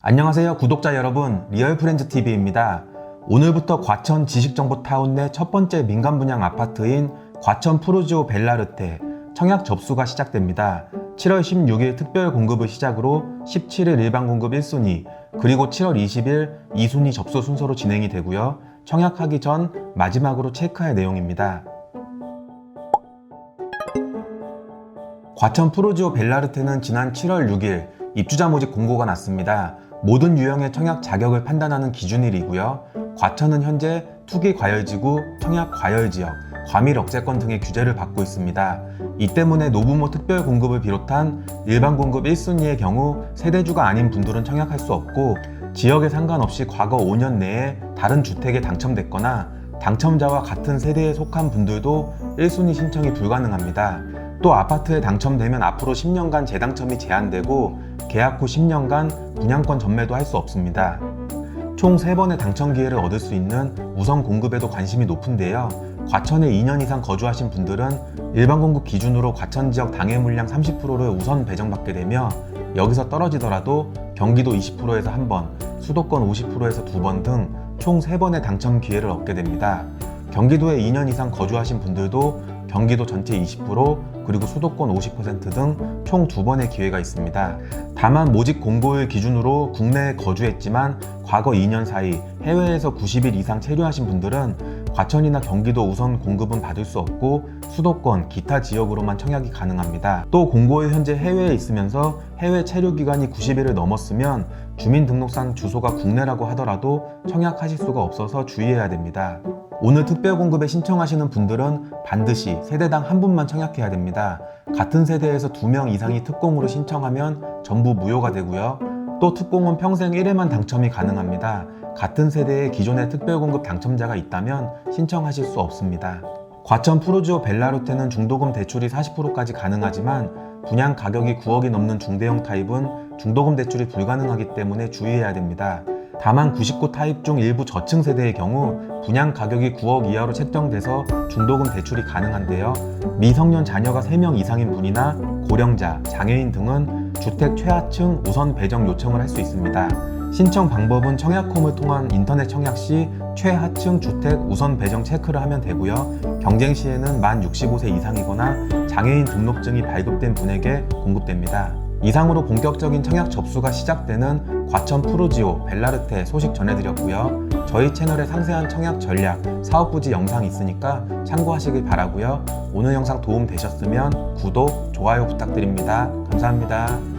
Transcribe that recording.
안녕하세요 구독자 여러분 리얼프렌즈TV입니다. 오늘부터 과천 지식정보타운 내 첫 번째 민간 분양 아파트인 과천 푸르지오 벨라르테 청약 접수가 시작됩니다. 7월 16일 특별 공급을 시작으로 17일 일반 공급 1순위 그리고 7월 20일 2순위 접수 순서로 진행이 되고요. 청약하기 전 마지막으로 체크할 내용입니다. 과천 푸르지오 벨라르테는 지난 7월 6일 입주자 모집 공고가 났습니다. 모든 유형의 청약 자격을 판단하는 기준일이고요. 과천은 현재 투기 과열지구, 청약 과열지역, 과밀 억제권 등의 규제를 받고 있습니다. 이 때문에 노부모 특별 공급을 비롯한 일반 공급 1순위의 경우 세대주가 아닌 분들은 청약할 수 없고 지역에 상관없이 과거 5년 내에 다른 주택에 당첨됐거나 당첨자와 같은 세대에 속한 분들도 1순위 신청이 불가능합니다. 또 아파트에 당첨되면 앞으로 10년간 재당첨이 제한되고 계약 후 10년간 분양권 전매도 할 수 없습니다. 총 3번의 당첨 기회를 얻을 수 있는 우선 공급에도 관심이 높은데요. 과천에 2년 이상 거주하신 분들은 일반 공급 기준으로 과천 지역 당해 물량 30%를 우선 배정받게 되며 여기서 떨어지더라도 경기도 20%에서 1번, 수도권 50%에서 2번 등 총 3번의 당첨 기회를 얻게 됩니다. 경기도에 2년 이상 거주하신 분들도 경기도 전체 20% 그리고 수도권 50%등 총 두 번의 기회가 있습니다. 다만 모집 공고일 기준으로 국내에 거주했지만 과거 2년 사이 해외에서 90일 이상 체류하신 분들은 과천이나 경기도 우선 공급은 받을 수 없고 수도권, 기타 지역으로만 청약이 가능합니다. 또 공고일 현재 해외에 있으면서 해외 체류 기간이 90일을 넘었으면 주민등록상 주소가 국내라고 하더라도 청약하실 수가 없어서 주의해야 됩니다. 오늘 특별 공급에 신청하시는 분들은 반드시 세대당 한 분만 청약해야 됩니다. 같은 세대에서 두 명 이상이 특공으로 신청하면 전부 무효가 되고요. 또 특공은 평생 1회만 당첨이 가능합니다. 같은 세대에 기존의 특별 공급 당첨자가 있다면 신청하실 수 없습니다. 과천 프로지오 벨라루테는 중도금 대출이 40%까지 가능하지만 분양 가격이 9억이 넘는 중대형 타입은 중도금 대출이 불가능하기 때문에 주의해야 됩니다. 다만 99 타입 중 일부 저층 세대의 경우 분양 가격이 9억 이하로 책정돼서 중도금 대출이 가능한데요. 미성년 자녀가 3명 이상인 분이나 고령자, 장애인 등은 주택 최하층 우선 배정 요청을 할 수 있습니다. 신청 방법은 청약홈을 통한 인터넷 청약 시 최하층 주택 우선 배정 체크를 하면 되고요. 경쟁 시에는 만 65세 이상이거나 장애인 등록증이 발급된 분에게 공급됩니다. 이상으로 본격적인 청약 접수가 시작되는 과천 푸르지오 벨라르테 소식 전해드렸고요. 저희 채널에 상세한 청약 전략, 사업 부지 영상이 있으니까 참고하시길 바라고요. 오늘 영상 도움 되셨으면 구독, 좋아요 부탁드립니다. 감사합니다.